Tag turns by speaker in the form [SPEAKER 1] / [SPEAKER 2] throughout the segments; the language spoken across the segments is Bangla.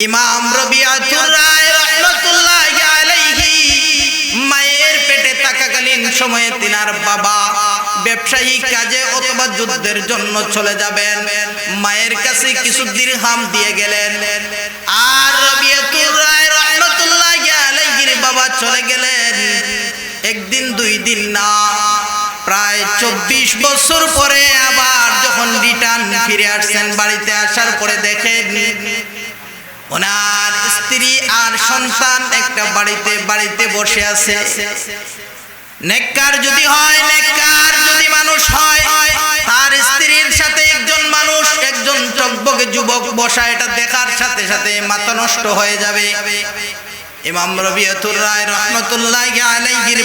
[SPEAKER 1] ইমাম রবিআতুর রায় রহমাতুল্লাহি আলাইহি মায়ের পেটে থাকাকালীন সময়ে তিনার বাবা ব্যবসায়িক কাজে অথবা যুদ্ধের জন্য চলে যাবেন। মায়ের কাছে কিছু দিরহাম দিয়ে গেলেন। আর রবিআতুর রায় রহমাতুল্লাহি আলাইহির বাবা চলে গেলেন। একদিন দুই দিন না, প্রায় চব্বিশ বছর পরে আবার যখন রিটার্ন ফিরে আসছেন বাড়িতে আসার পরে দেখেন ওনার স্ত্রী আর সন্তান একটা বাড়িতে বাড়িতে বসে আছে। নেককার যদি হয়, নেককার যদি মানুষ হয়, তার স্ত্রীর সাথে একজন মানুষ, একজন যুবক বসা, এটা দেখার সাথে সাথে মাথা নষ্ট হয়ে যাবে। ইমাম রায় রহমতুল্লাহ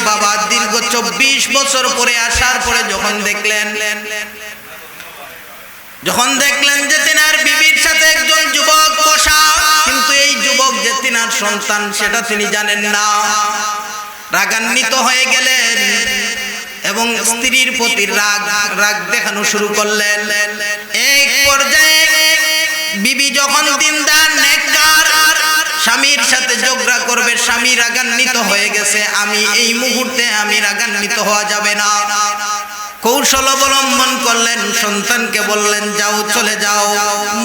[SPEAKER 1] বাবা দীর্ঘ চব্বিশ বছর পরে আসার পরে যখন দেখলেন যখন দেখলেন যে তিনার বিবির সাথে একজন যুবক এই যুবক যে তিনার সন্তান, সেটা তিনি জানেন না। রাগান্বিত হয়ে গেলেন এবং স্ত্রীর প্রতি রাগ রাগ দেখানো শুরু করলেন। এক পর্যায়ে বিবি যখন দিনদার, নেককার, স্বামীর সাথে ঝগড়া করবে, স্বামী রাগান্বিত হয়ে গেছে, আমি এই মুহূর্তে আমি রাগান্বিত হওয়া যাবে না। কৌশল অবলম্বন করলেন, সন্তানকে বললেন, যাও, চলে যাও,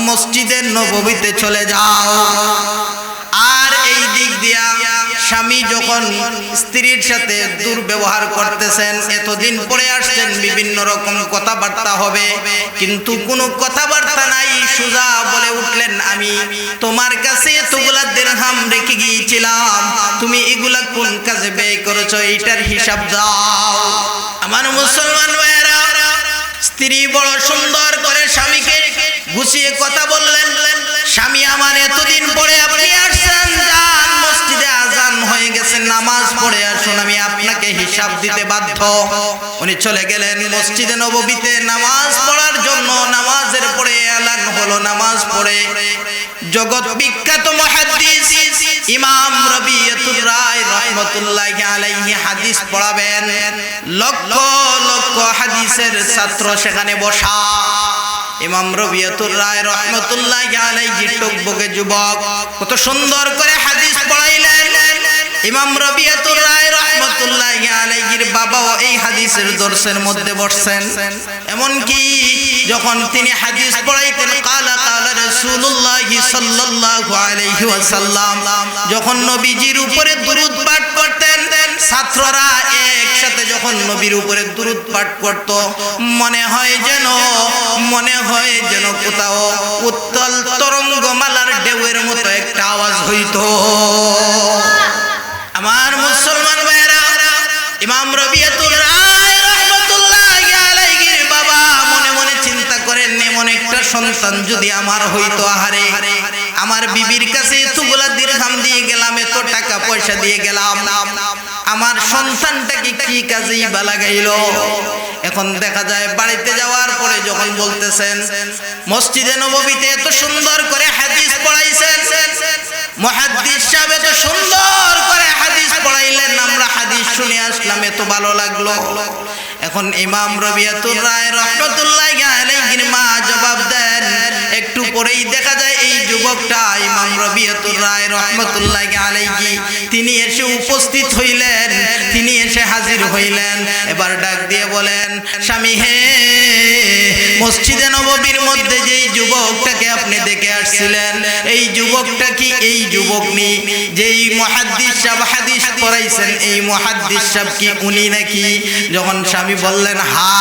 [SPEAKER 1] মসজিদের নববীতে চলে যাও। আর এই দিক দিয়া স্বামী যখন স্ত্রীর সাথে দুর্ব্যবহার করতেছেন, এতদিন পরে আসছেন, বিভিন্ন রকম কথাবার্তা হবে, কিন্তু কোনো কথাবার্তা নাই। সুজা বলে উঠলেন, আমি তোমার কাছে এতগুলা দেড়হাম রেখে গিয়েছিলাম। তুমি এগুলা কোন কাজে ব্যয় করেছ? এইটার হিসাব দাও। আমার মুসলমান ভাইয়েরা, স্ত্রী বড় সুন্দর করে স্বামীকে গুছিয়ে কথা বললেন। স্বামী আমার এতদিন পরে আপনি আসছেন নামাজ পড়ে আসুন, আমি আপনাকে হিসাব দিতে বাধ্য। চলে গেলেন নামাজ পড়ার জন্য, নামাজের পরে নামাজ পড়ে। জগৎ বিখ্যাত মহাদ্দিস ইমাম রবিয়াতুর রায় রাহমাতুল্লাহি আলাইহি হাদিস পড়াবেন। লক্ষ লক্ষ হাদিসের ছাত্র সেখানে বসা। ইমাম রবিয়াতুর রায় রহমতুল্লাহি আলাইহি টকবকে যুবক, কত সুন্দর করে হাদিস পড়াইলেন। ইমাম রবিয়াতুর রায় রহমতুল্লাহি আলাইহির বাবাও এই হাদিসের দর্শের মধ্যে বসছেন। এমন কি যখন তিনি হাদিস পড়াইতেন, কালা কালা রাসূলুল্লাহি সাল্লাল্লাহু আলাইহি ওয়াসাল্লাম। যখন নবীজির উপরে দুরূদ পাঠ করতেন, ছাত্ররা একসাথে যখন নবীর উপরে দুরূদ পাঠ করত, মনে হয় যেন, মনে হয় যেন কোথাও উত্তল তরঙ্গমালার ঢেউয়ের মতো একটা আওয়াজ হইতো। আমার মুসলমান ভাইরা ইমাম রবিয়াতুল রায় একটা সন্তান যদি আমার হইতো, আহারে। আমার বিবির কাছে এতগুলা দিরহাম দিয়ে গেলাম, এত টাকা পয়সা দিয়ে গেলাম। আমার সন্তানটাকে কি কাজেই বা লাগাইলো? এখন দেখা যায় বাড়িতে যাওয়ার পরে যখন বলতেছেন, মসজিদে নববীতে এত সুন্দর করে হাদিস পড়াইছেন, মহাদ্দিস সাহেব এত সুন্দর করে হাদিস পড়াইলেন, আমরা শুনে আসলাম, এত ভালো লাগল। এখন ইমাম রবিয়াতুর রায় রহমতুল্লাহ আলাইহির মা জবাব দেন, একটু পরেই দেখা যায় এই যুবকটা ইমাম রবিয়াতুর রায় রহমতুল্লাহ আলাইহি। তিনি এসে উপস্থিত হইলেন, তিনি এসে হাজির হইলেন। এবার ডাক দিয়ে বলেন, স্বামী হে মসজিদে নববীর মধ্যে যেই যুবকটাকে আপনি দেখে আসছিলেন, এই যুবকটা কি এই যুবক নি? যেই মহাদ্দিস সাহেব হাদিস পড়াইছেন, এই মহাদ্দিস সাহেব কি উনি নাকি? যখন স্বামী বললেন, হা,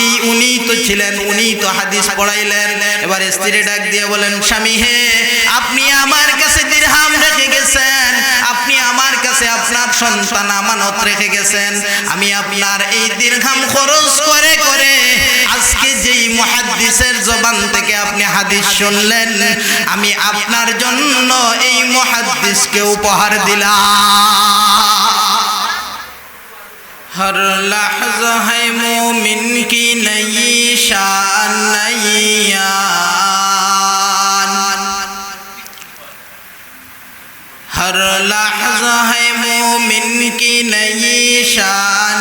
[SPEAKER 1] এই উনি তো ছিলেন, উনি তো হাদিস পড়াইলেন। এবার স্ত্রী ডাক দিয়ে বলেন, স্বামী হে, আপনি আমার কাছে দিরহাম রেখে গেছেন, আপনি কাছে আপনার সন্তান আমানত রেখে গেছেন। আমি আপনার এই দীর্ঘাম খরচ করে করে আজকে যেই মহাদিসের জবান থেকে আপনি হাদিস শুনলেন, আমি আপনার জন্য এই মহাদিসকে উপহার দিলাম। হর লাহ হাই মুমিন কি की नई शान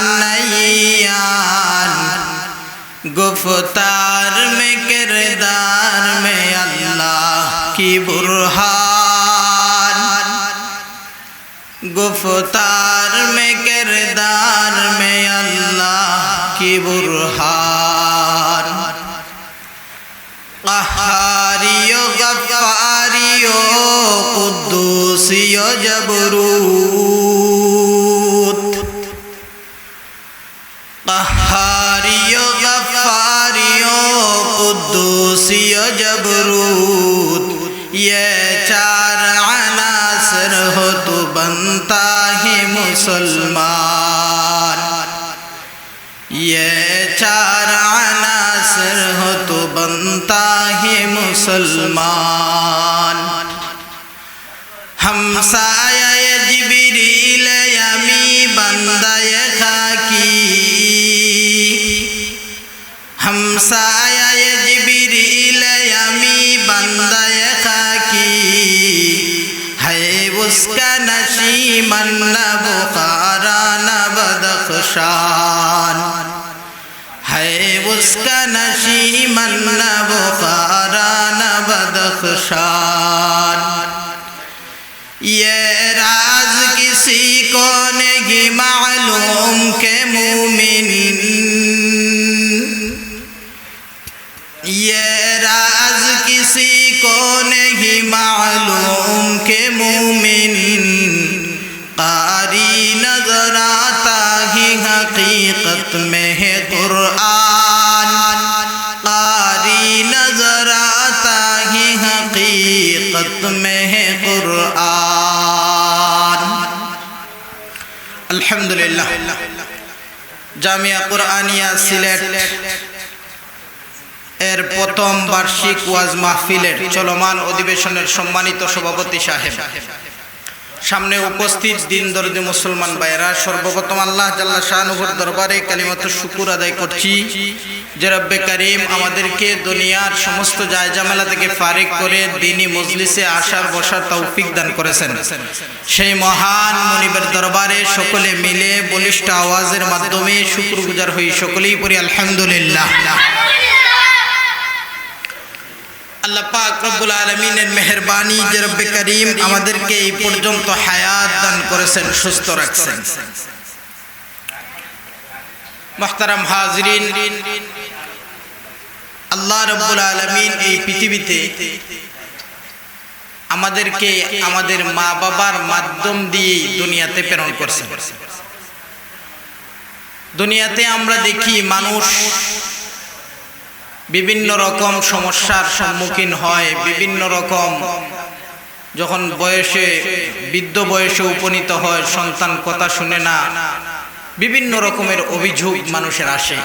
[SPEAKER 1] नैयान गुफ्तार में किरदार में अल्लाह की बुरहान गुफ्तार में किरदार में अल्लाह की बुरहान कहारियो गफ्फारियो कुद्दूसियो जबरूत قہاریو غفاریو قدوسیو جبروت، یہ چار عناصر ہو تو بنتا ہی مسلمان۔ یہ چار عناصر ہو تو بنتا ہی مسلمان۔ ہم سایہ হামসায় জিবিরিলে আমি বান্দায় খাকি হায় উসকা নসি মন্না বুখারা না বদখশান হায় উসকা নসি মন্না বুখারা না বদখশান জামিয়া কোরআনিয়া সিলেট। এর প্রথম বার্ষিক ওয়াজ মাহফিলের চলমান অধিবেশনের সম্মানিত সভাপতি সাহেব। সামনে উপস্থিত দিন দরদি মুসলমান ভাইয়েরা, সর্বপ্রথম আল্লাহ জাল্লা শাহনুভর দরবারে কালিমত শুকুর আদায় করছি যে রব্বে করিম আমাদেরকে দুনিয়ার সমস্ত জায়জামেলা থেকে ফারিক করে দিনী মজলিসে আসার বসার তৌফিক দান করেছেন। সেই মহান মনিবের দরবারে সকলে মিলে বলিষ্ঠ আওয়াজের মাধ্যমে শুক্র গুজার হই সকলেই পড়ি আলহামদুলিল্লাহ। আল্লাহ পাক রব্বুল আলমিনের যে রব্বে করিম আমাদেরকে এই পর্যন্ত হায়াত দান করেছেন, সুস্থ রাখছেন। আল্লাহ রব্বুল আলমিন এই পৃথিবীতে আমাদেরকে আমাদের মা বাবার মাধ্যম দিয়ে দুনিয়াতে প্রেরণ করছে দুনিয়াতে আমরা দেখি মানুষ বিভিন্ন রকম সমস্যার সম্মুখীন হয়, বিভিন্ন রকম যখন বয়সে, বৃদ্ধ বয়সে উপনীত হয়, সন্তান কথা শুনে না, বিভিন্ন রকমের অভিযোগ মানুষের আসে।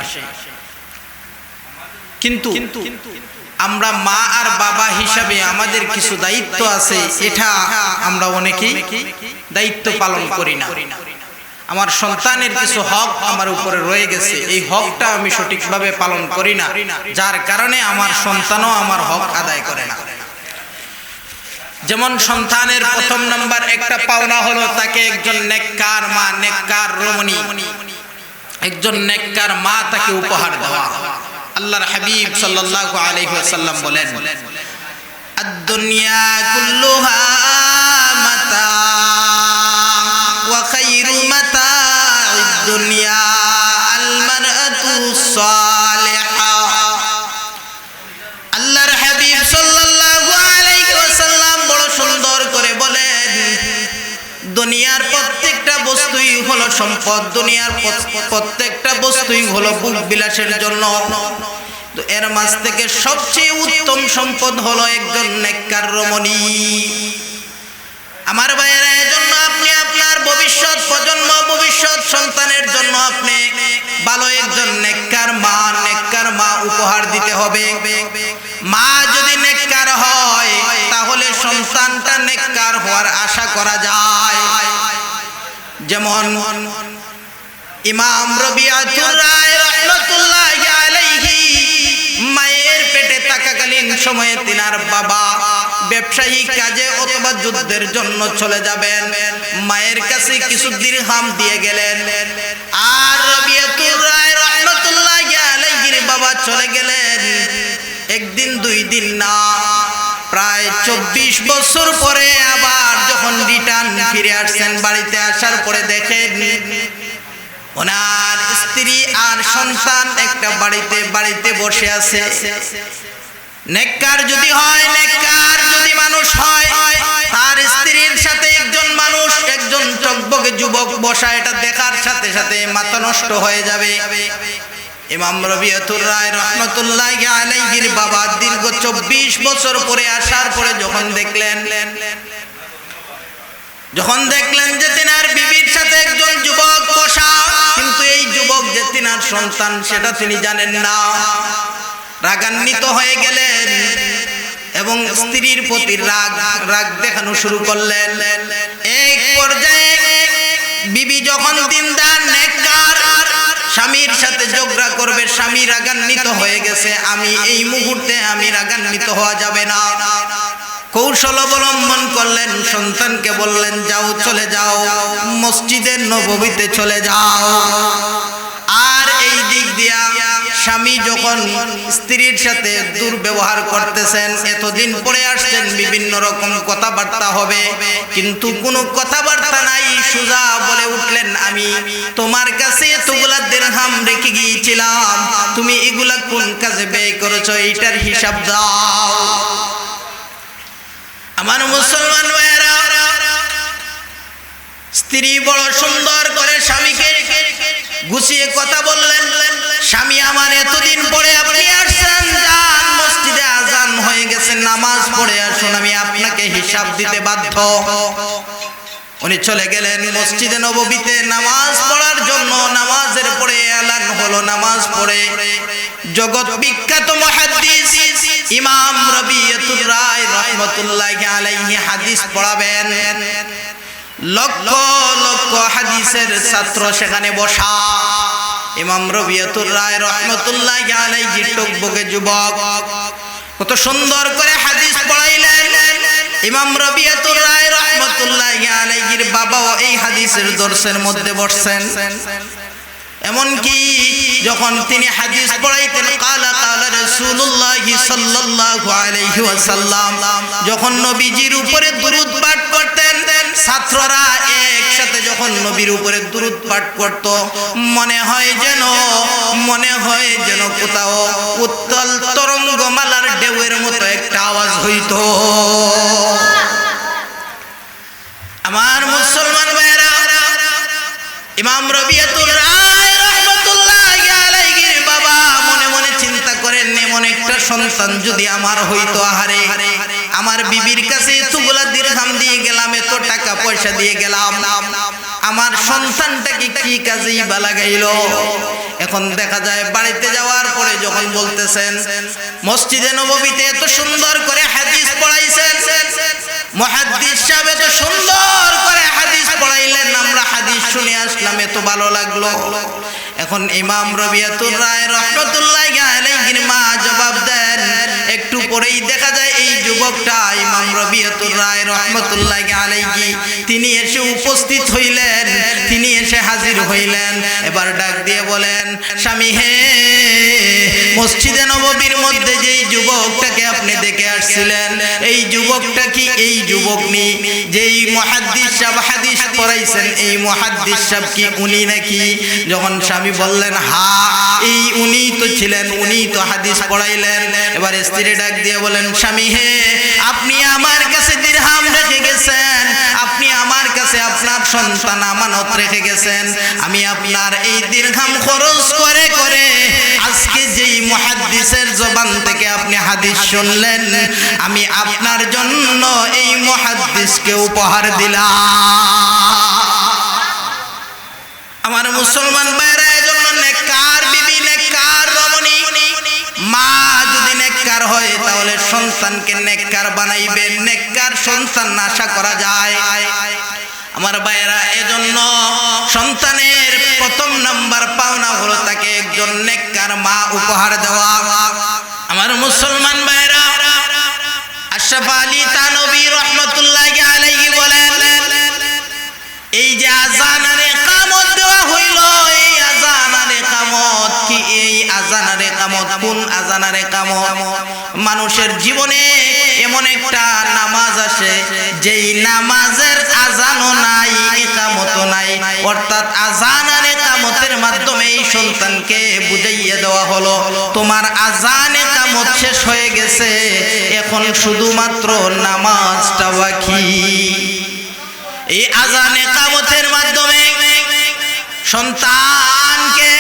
[SPEAKER 1] কিন্তু আমরা মা আর বাবা হিসাবে আমাদের কিছু দায়িত্ব আছে, এটা আমরা অনেকেই দায়িত্ব পালন করি না। আমার সন্তানের কিছু হক আমার উপরে রয়ে গেছে। এই হকটা আমি সঠিকভাবে পালন করি না। যার কারণে আমার সন্তানও আমার হক আদায় করে না। যেমন সন্তানের প্রথম নাম্বার একটা পাওনা হলো তাকে একজন নেককার মা, নেককার রমণী। একজন নেককার মা তাকে উপহার দেওয়া। আল্লাহর হাবিব সাল্লাল্লাহু আলাইহি ওয়াসাল্লাম বলেন, আদ-দুনিয়া কুল্লুহা মাতা দুনিয়ার প্রত্যেকটা বস্তুই হলো সম্পদ, দুনিয়ার প্রত্যেকটা বস্তুই হলো বিলাসের জন্য। এর মাঝ থেকে সবচেয়ে উত্তম সম্পদ হলো একজন নেককার রমণী। আমার ভাইয়েরা, এজন্য আপনি আপনার ভবিষ্যৎ প্রজন্ম ভবিষ্যৎ সন্তানের জন্য আপনি ভালো একজন নেককার মা নেককার মা উপহার দিতে হবে মা যদি নেককার হয় তাহলে সন্তানটা নেককার হওয়ার আশা করা যায়। যেমন ইমাম রবিআতুর রায় মায়ের পেটে থাকাকালীন সময়ে তিনার বাবা ব্যবসায়ী কাজে অথবা যুদ্ধের জন্য চলে যাবেন। মায়ের কাছে কিছু দিরহাম দিয়ে গেলেন। আর রায় বাবা চলে গেলেন। একদিন দুই দিন না প্রায় চব্বিশ বছর পরে আবার যখন রিটার্ন ফিরে আসছেন, বাড়িতে আসার পরে দেখেন ওনার স্ত্রী আর সন্তান একটা বাড়িতে বাড়িতে বসে আছে। নেককার যদি হয়, নেককার যদি মানুষ হয়, তার স্ত্রীর সাথে একজন মানুষ, একজন টকবকে যুবক বসা, এটা দেখার সাথে সাথে মাথা নষ্ট হয়ে যাবে। ইমাম রবিয়তুর রায় রহমতুল্লাহ আলাইহির বাবা দীর্ঘ চব্বিশ বছর পরে আসার পরে যখন দেখলেন যখন দেখলেন যে তিনার বিবির সাথে একজন যুবক বসা, কিন্তু এই যুবক যে তিনার সন্তান সেটা তিনি জানেন না। রাগান্বিত হয়ে গেলেন এবং স্ত্রীর প্রতি রাগ রাগ দেখানো শুরু করলেন। এক পর্যায়ে বিবি যখন দিনদার নেককার স্বামীর সাথে ঝগড়া করবে, স্বামী রাগান্বিত হয়ে গেছে। আমি এই মুহূর্তে আমি রাগান্বিত হওয়া যাবে না। কৌশল অবলম্বন করলেন, সন্তানকে বললেন, যাও, চলে যাও। মসজিদের নবীতে চলে যাও। আর এই দিক দিয়া স্বামী যখন স্ত্রীর সাথে দুর্ব্যবহার করতেছেন, এতদিন পরে আসছেন, বিভিন্ন রকম কথাবার্তা হবে। কিন্তু কোনো কথাবার্তা নাই, সুজা বলে উঠলেন, আমি তোমার কাছে এতগুলা দেড়হাম রেখে গিয়েছিলাম। তুমি এগুলা কোন কাজে ব্যয় করেছ? এইটার হিসাব দাও। আমার মুসলমান ভাইয়েরা, স্ত্রী বড় সুন্দর করে স্বামীকে গুছিয়ে কথা বললেন। স্বামী আমার এতদিন পরে আপনি আসছেন। যান, মসজিদে আজান হয়ে গেছে, নামাজ পড়ে আসুন, আমি আপনাকে হিসাব দিতে বাধ্য। উনি চলে গেলেন মসজিদে নববীতে, নামাজ পড়ার জন্য। নামাজের পরে এলান হলো, নামাজ পড়ে। জগৎ বিখ্যাত মুহাদ্দিস ইমাম রবিয়তুর রায় রহমতুল্লাহি আলাইহি হাদিস পড়াবেন। লক্ষ লক্ষ হাদিসের ছাত্র সেখানে বসা। ইমাম রবিয়তুর রায় রহমতুল্লাহি আলাইহি টকবকে যুবক, কত সুন্দর করে হাদিস পড়াইলেন। ইমাম রবিয়াতুর রায় রহমতুল্লাহ আলাইহির বাবাও এই হাদিসের দর্শের মধ্যে বসছেন। এমনকি যখন তিনি হাদিস পড়াইতেন, কালা কালা রাসূলুল্লাহি সাল্লাল্লাহু আলাইহি ওয়াসাল্লাম, যখন নবীজির উপরে দুরূদ পাঠ ছাত্ররা একসাথে যখন নবীর উপরে দূরত পাঠ করত, মনে হয় যেন, মনে হয় যেন কোথাও উত্তল তরঙ্গমালার ঢেউয়ের মতো একটা আওয়াজ হইত। আমার মুসলমান ভাইরা ইমাম রবিয়াতুল রায় একটা সন্তান যদি আমার হইতো, আহারে, আমার বিবির কাছে এতগুলা দিরহাম দিয়ে গেলাম, এত টাকা পয়সা দিয়ে গেলাম। আমার সন্তানটাকে কি কাজেই বা লাগাইল? এখন দেখা যায় বাড়িতে যাওয়ার পরে যখন বলতেছেন, মসজিদে নববীতে এত সুন্দর করে হাদিস পড়াইছেন, মহাদ্দিস সাহেব এত সুন্দর করে হাদিস পড়াইলেন, আমরা হাদিস শুনে আসলাম, এত ভালো লাগল। এখন ইমাম রবিয়াতুর রায় রহমতুল্লাহ আলাইহির মা জবাব দেন, একটু পরেই দেখা যায় এই যুবকটা ইমাম রবিয়াতুর রায় রহমতুল্লাহ আলাইহি, তিনি এসে উপস্থিত হইলেন, তিনি এসে হাজির হইলেন। এবার ডাক দিয়ে বলেন, স্বামী হে মসজিদে নববীর মধ্যে যেই যুবকটাকে আপনি দেখে আসছিলেন, এই যুবকটা কি এই যুবক নি? যেই মহাদ্দিস সাহেব হাদিস পড়াইছেন, এই মহাদ্দিস সাহেব কি উনি নাকি? যখন স্বামী বললেন, হা, এই উনি তো ছিলেন, উনি তো হাদিস পড়াইলেন। এবার স্ত্রী ডাক দিয়ে বলেন, স্বামী হে, আপনি আমার কাছে দিরহাম রেখে গেছেন, আপনি আমার কাছে আপনার সন্তান আমানত রেখে গেছেন। আমি আপনার এই দীর্ঘাম খরচ করে করে আজকে যেই মহাদ্দিসের জবান থেকে আপনি হাদিস শুনলেন। আমি আপনার জন্য এই মহাদ্দিসকে উপহার দিলাম। আমার মুসলমান হয়, তাহলে সন্তানকে নেককার বানাইবেন। নেককার সন্তান আশা করা যায়। আমার ভাইয়েরা, এজন্য সন্তানের প্রথম নাম্বার পাওনা হলো তাকে একজন নেককার মা উপহার দেওয়া। আমার মুসলমান বাইরা আশরাফ আলী আজান আর একামত কোন আজান আর একামত মানুষের জীবনে এমন একটা নামাজ আসে, যেই নামাজের আজানও নাই, একামতও নাই। অর্থাৎ আজান আর একামতের মাধ্যমে এই সন্তানকে বুঝাইয়ে দেওয়া হলো, তোমার আজান একামত শেষ হয়ে গেছে, এখন শুধুমাত্র নামাজটা বাকি। এই আজান একামতের মাধ্যমে সন্তানকে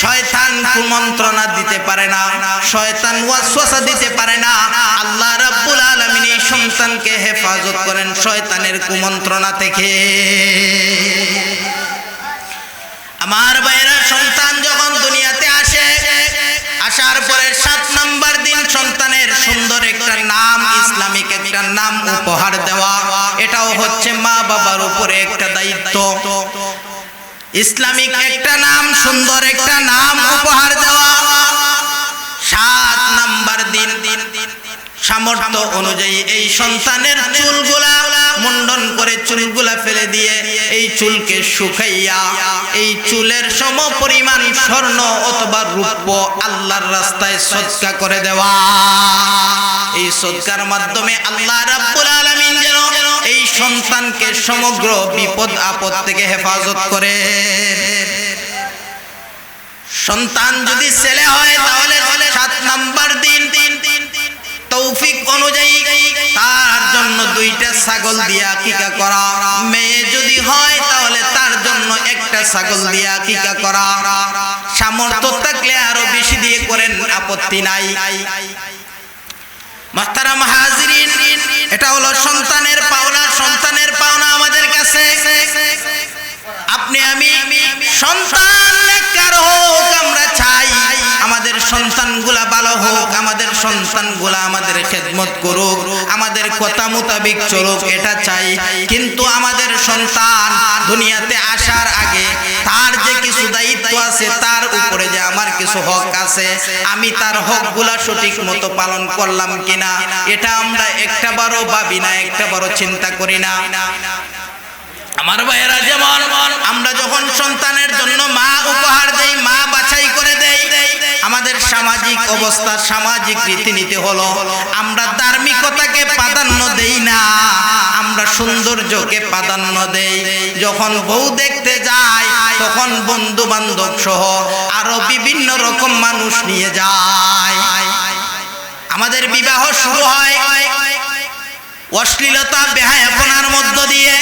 [SPEAKER 1] শয়তান কুমন্ত্রণা দিতে পারে না, শয়তান ওয়াসওয়াসা দিতে পারে না। আল্লাহ রাব্বুল আলামিন এই সন্তানকে হেফাজত করেন শয়তানের কুমন্ত্রণা থেকে। আমার বাইরা সন্তান যখন দুনিয়াতে আসে, আসার পরে সাত নাম্বার দিন সন্তানের সুন্দর একটা নাম, ইসলামিক একটা নাম উপহার দেওয়া। এটাও হচ্ছে মা বাবার উপরে একটা দায়িত্ব। ইসলামিক একটা নাম, সুন্দর একটা নাম উপহার দেওয়া। সাত নাম্বার দিন। দিন দিন সামর্থ্য অনুযায়ী এই সন্তানের চুলগুলা মুন্ডন করে চুলগুলা ফেলে দিয়ে এই চুলকে শুকাইয়া, এই চুলের সম পরিমাণ স্বর্ণ অথবা রূপ্য আল্লাহর রাস্তায় সৎকা করে দেওয়া। এই সৎকার মাধ্যমে আল্লাহ রাব্বুল আলামিন যেন সন্তানকে সমগ্র বিপদ আপদ থেকে হেফাজত করে। সন্তান যদি ছেলে হয়, তাহলে সাত নাম্বার দিন। তৌফিক অনুযায়ী তার জন্য দুইটা ছাগল দিয়া কিকা করা। মেয়ে যদি হয়, তাহলে তার জন্য একটা ছাগল দিয়া কিকা করা। সামর্থ্য থাকলে আরও বেশি দিয়ে করেন আপত্তি নাই। মাস্তারাম হাজিরিন এটা হলো সন্তানের পাওনা সন্তানের পাওনা আমাদের কাছে। আপনি, আমি, সন্তান আমরা চাই, আমাদের সন্তানগুলা হোক, আমাদের সন্তানগুলা আমাদের করুক, আমাদের কথা মোতাবিক চলুক, এটা চাই। কিন্তু আমাদের সন্তান দুনিয়াতে আসার আগে কিছু দায়িত্ব আছে তার উপরে যে আমার কিছু হক আছে, আমি তার হকগুলা সঠিক মতো পালন করলাম কিনা, এটা আমরা একটা বারও ভাবি না একটা বারো চিন্তা করি না। আমার ভাইয়েরা যেমন, আমরা যখন সন্তানের জন্য মা উপহার দেই, মা দেই আমাদের সামাজিক অবস্থা, সামাজিক রীতিনীতি হলো, আমরা ধার্মিকতাকে প্রাধান্য দেই না, আমরা সৌন্দর্যকে প্রাধান্য দেই। যখন বউ দেখতে যায়, তখন বন্ধু বান্ধব সহ আরও বিভিন্ন রকম মানুষ নিয়ে যায়। আমাদের বিবাহ শুরু হয় অশ্লীলতা, বেহায়াপনার মধ্য দিয়ে।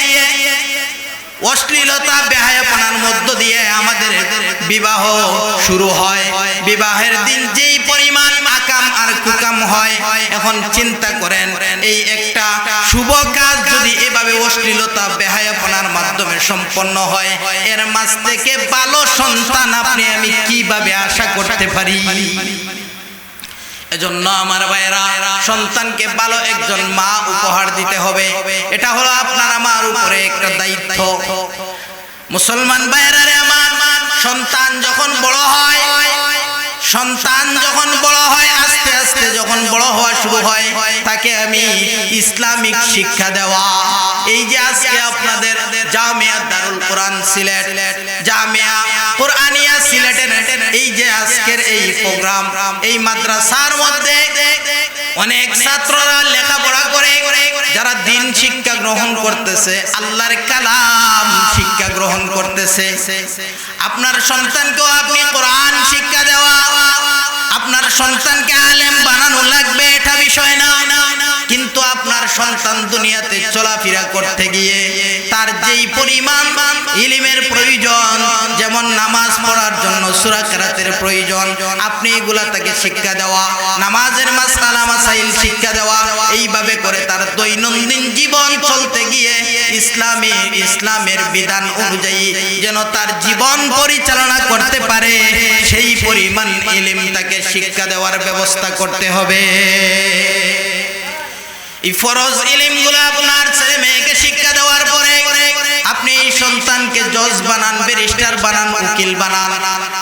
[SPEAKER 1] অশ্লীলতা, বেহায়াপনার মধ্য দিয়ে আমাদের বিবাহ শুরু হয়। বিবাহের দিন যেই পরিমাণ আকাম আর কুকাম হয়, এখন চিন্তা করেন, এই একটা শুভ কাজ যদি এভাবে অশ্লীলতা, বেহায়াপনার মাধ্যমে সম্পন্ন হয়, এর মাঝ থেকে ভালো সন্তান আপনি আমি কীভাবে আশা করতে পারি? এজন্য আমার ভাইয়েরা, সন্তানকে ভালো একজন মা উপহার দিতে হবে। এটা হলো আপনার আমার উপরে একটা দায়িত্ব। মুসলমান ভাইয়েরা রে আমার, সন্তান যখন বড় হয়, সন্তান যখন বড় হয়, আস্তে আস্তে যখন বড় হওয়া শুরু হয়, তাকে আমি ইসলামিক শিক্ষা দেওয়া। এই যে আজকে আপনাদের জামিয়া দারুল কোরআন সিলেট, জামিয়া এই প্রোগ্রাম এই মাদ্রাসার মধ্যে অনেক ছাত্ররা লেখাপড়া করে, যারা দিন শিক্ষা গ্রহণ করতেছে, আল্লাহর কালাম শিক্ষা গ্রহণ করতেছে। আপনার সন্তানকেও আপনি কোরআন শিক্ষা দেওয়া, আপনার সন্তানকে আলেম বানানো লাগবে, এটা বিষয় না কিন্তু আপনার সন্তান দুনিয়াতে চলাফেরা করতে গিয়ে তার যেই পরিমাণ ইলিমের প্রয়োজন, যেমন নামাজ পড়ার জন্য সূরা কেরাতের প্রয়োজন, আপনি এগুলা তাকে শিক্ষা দেওয়া, নামাজের মাসালা মাসাইল শিক্ষা দেওয়া, এইভাবে করে তার দৈনন্দিন জীবন চলতে গিয়ে ইসলামী, ইসলামের বিধান অনুযায়ী যেন তার জীবন পরিচালনা করতে পারে, সেই পরিমাণ ইলিম তাকে শিক্ষা দেওয়ার ব্যবস্থা করতে হবে। এই ফরজ ইলিমগুলো আপনার ছেলে মেয়েকে শিক্ষা সন্তানকে জজ বানান ব্যারিস্টার বানান, উকিল বানান।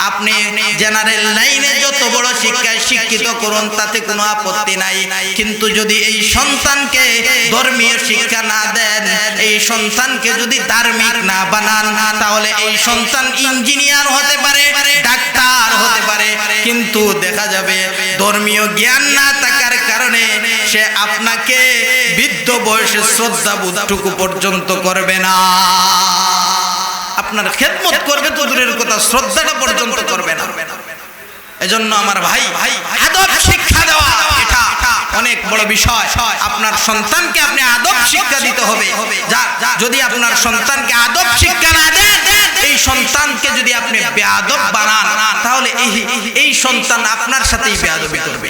[SPEAKER 1] আপনি জেনারেল লাইনে যত বড় শিক্ষায় শিক্ষিত করুন, তাতে কোনো আপত্তি নাই। কিন্তু যদি এই সন্তানকে ধর্মীয় শিক্ষা না দেন, এই সন্তানকে যদি ধার্মিক না বানান, তাহলে এই সন্তান ইঞ্জিনিয়ার হতে পারে, ডাক্তার হতে পারে। কিন্তু দেখা যাবে ধর্মীয় জ্ঞান না থাকার কারণে সে আপনাকে বৃদ্ধ বয়সে শ্রদ্ধা বুধটুকু পর্যন্ত করবে না। আপনার খেদমত করবে তো দূরের কথা, শ্রদ্ধাটা পর্যন্ত করবে না। এজন্য আমার ভাই ভাই আদব শিক্ষা দেওয়া, এটা অনেক বড় বিষয়। আপনার সন্তানকে আপনি আদব শিক্ষা দিতে হবে। যা, যদি আপনার সন্তানকে আদব শিক্ষা না দেন, এই সন্তানকে যদি আপনি বেয়াদব বানান, তাহলে এই এই সন্তান আপনার সাথেই বেয়াদবি করবে।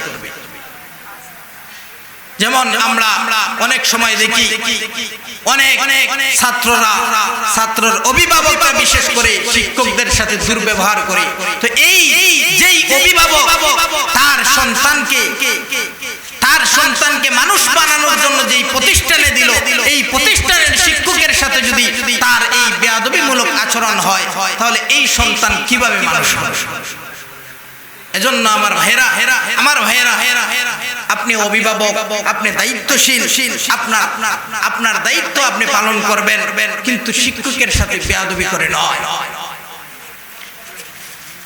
[SPEAKER 1] যেমন আমরা অনেক সময় দেখি, অনেক ছাত্ররা, ছাত্রর অভিভাবকরা বিশেষ করে শিক্ষকদের সাথে দুর্ব্যবহার করে। তো এই যেই অভিভাবক, তার সন্তানকে তার সন্তানকে মানুষ বানানোর জন্য যেই প্রতিষ্ঠানে দিল, এই প্রতিষ্ঠানের শিক্ষকের সাথে যদি তার এই বেয়াদবিমূলক আচরণ হয়, তাহলে এই সন্তান কীভাবে মানুষ হবে? এজন্য আমার ভাইরা হেরা আমার ভাইরা হেরা হেরা আপনি অভিভাবক, আপনি দায়িত্বশীল, আপনার আপনার দায়িত্ব আপনি পালন করবেন, কিন্তু শিক্ষকের সাথে বেয়াদবি করে নয়।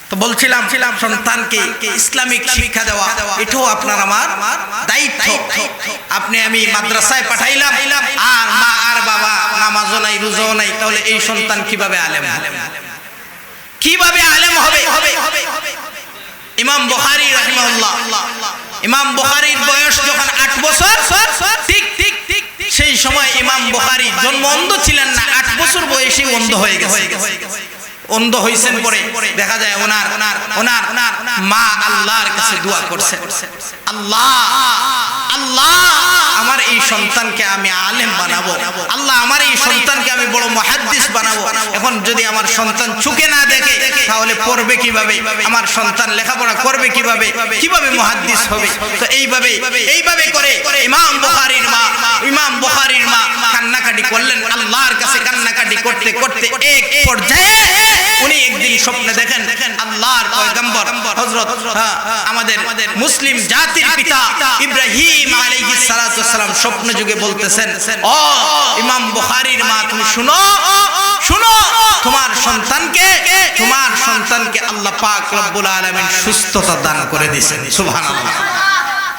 [SPEAKER 1] তো বলছিলাম ছিলাম সন্তানকে ইসলামিক শিক্ষা দেওয়া, এটাও আপনার আমার দায়িত্ব। আপনি আমি মাদ্রাসায় পাঠাইলাম, আর মা আর বাবা, নামাজও নাই, রুজও নাই, তাহলে এই সন্তান কীভাবে আলেম কীভাবে আলেম হবে? ইমাম বহারি রাহিম ইমাম বহারির বয়স যখন আট বছর, ঠিক ঠিক ঠিক সেই সময় ইমাম বহারি জন্ম অন্ধ ছিলেন না, আট বছর বয়সে অন্ধ হয়ে গেছে। অন্ধ হয়েছেন পরে দেখা যায় ওনার ওনার ওনার মা আল্লাহর কাছে দোয়া করছে। আল্লাহ আল্লাহ আমার এই সন্তানকে আমি আলেম বানাবো। আল্লাহ আমার এই সন্তানকে আমি বড় মহাদ্দিস বানাবো। এখন যদি আমার সন্তান চুকে না দেখে, তাহলে পড়বে কীভাবে? আমার সন্তান লেখাপড়া করবে কীভাবে? কীভাবে মহাদ্দিস হবে? তো এইভাবে এইভাবে করে ইমাম বুখারীর মা, ইমাম বুখারীর মা কান্নাকাটি করলেন। আল্লাহর কাছে কান্নাকাটি করতে করতে এক পর্যায়ে উনি একদিন স্বপ্নে দেখেন আল্লাহর পয়গম্বর হযরত আমাদের মুসলিম জাতির পিতা ইব্রাহিম আলাইহিস সালাতু সালাম স্বপ্ন যুগে বলতেছেন ও ইমাম বুখারির মা, তুমি শুনো শুনো, তোমার সন্তানকে তোমার সন্তানকে আল্লাহ পাক রব্বুল আলামিন সুস্থতা দান করে দিয়েছেন, সুবহানাল্লাহ।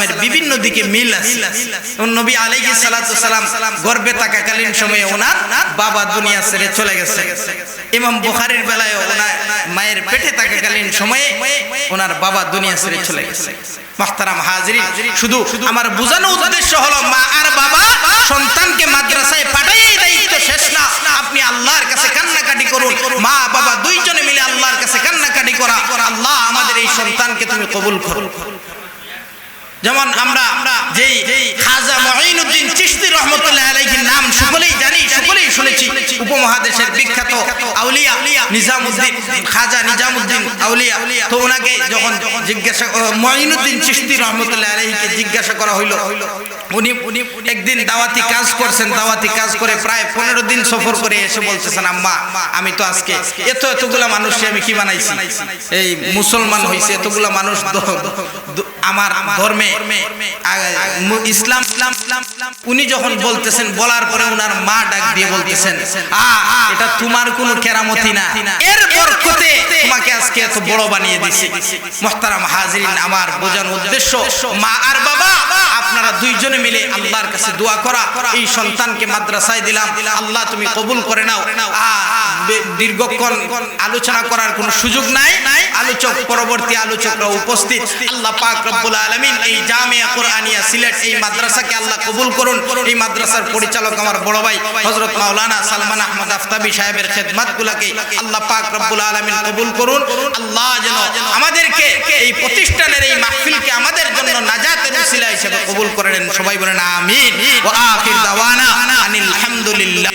[SPEAKER 1] সালামের বিভিন্ন দিকে মিল আছে। নবী আলাইহিস সালাতু সালাম গর্ভে থাকাকালীন সময়ে ওনার বাবা দুনিয়া ছেড়ে চলে গেছে। ইমাম বুখারীর বেলায় ওনার মায়ের পেটে থাকাকালীন সময়ে ওনার বাবা দুনিয়া ছেড়ে চলে গেছে। মাহতারাম শুধু আমার বোঝানো উদ্দেশ্য হলো মা আর বাবা সন্তানকে মাদ্রাসায় পাঠাইয়াই দায়িত্ব শেষ না। আপনি আল্লাহর কাছে কান্নাকাটি করুন। মা, বাবা দুইজনে মিলে আল্লাহর কাছে কান্নাকাটি করা। আল্লাহ আমাদের এই সন্তানকে তুমি কবুল করো। যেমন আমরা যেই খাজা মঈনুদ্দিন চিশতি রহমতুল্লাহ আলাইহির নাম সকলেই জানি, সকলেই শুনেছি। উপমহাদেশের বিখ্যাত আউলিয়া নিজামউদ্দিন খাজা নিজামউদ্দিন আউলিয়া। তো ওনাকে যখন জিজ্ঞাসা মঈনুদ্দিন চিশতি রহমতুল্লাহ আলাইহিকে জিজ্ঞাসা করা হইল, উনি উনি একদিন দাওয়াতি কাজ করছেন, দাওয়াতি কাজ করে প্রায় পনেরো দিন সফর করে এসে বলতেছেন, আম্মা, আমি তো আজকে এত, এতগুলা মানুষকে আমি কি বানাইছি? এই মুসলমান হয়েছে এতগুলা মানুষ আমার ধর্মে ইসলাম ইসলাম ইসলাম উনি যখন বলতেছেন, বলার পরে উনার মা ডাক দিয়ে বলতেছেন এটা তোমার কোনো কেরামতি না। এর বরকতে তোমাকে আজকে এত বড় বানিয়ে দিছি। মোহতারাম হাজরিন, আমার বোঝানোর উদ্দেশ্য, মা আর বাবা আপনারা দুইজনে মিলে আল্লাহর কাছে দোয়া করা। এই সন্তানকে মাদ্রাসায় দিলাম। আল্লাহ তুমি কবুল করে নাও। দীর্ঘক্ষণ আলোচনা করার কোনো সুযোগ নাই। আলোচক, পরবর্তী আলোচকরা উপস্থিত। আল্লাহ পাক রব্বুল আলামিন এই জামিয়া কোরআনিয়া সিলেট এই মাদ্রাসাকে আল্লাহ কবুল করুন। এই মাদ্রাসার পরিচালক আমার বড় ভাই হযরত মাওলানা সালমান আহমদ আফতাবি সাহেবের খেদমতগুলোকে আল্লাহ পাক রব্বুল আলামিন কবুল করুন। আল্লাহ যেন আমাদেরকে এই প্রতিষ্ঠানের এই মাহফিলকে আমাদের জন্য নাজাতের উসিলা হিসেবে কবুল করে নেন সবাই বলেন আমিন। ওয়া আখির দাওয়ানা আনিল হামদুলিল্লাহ।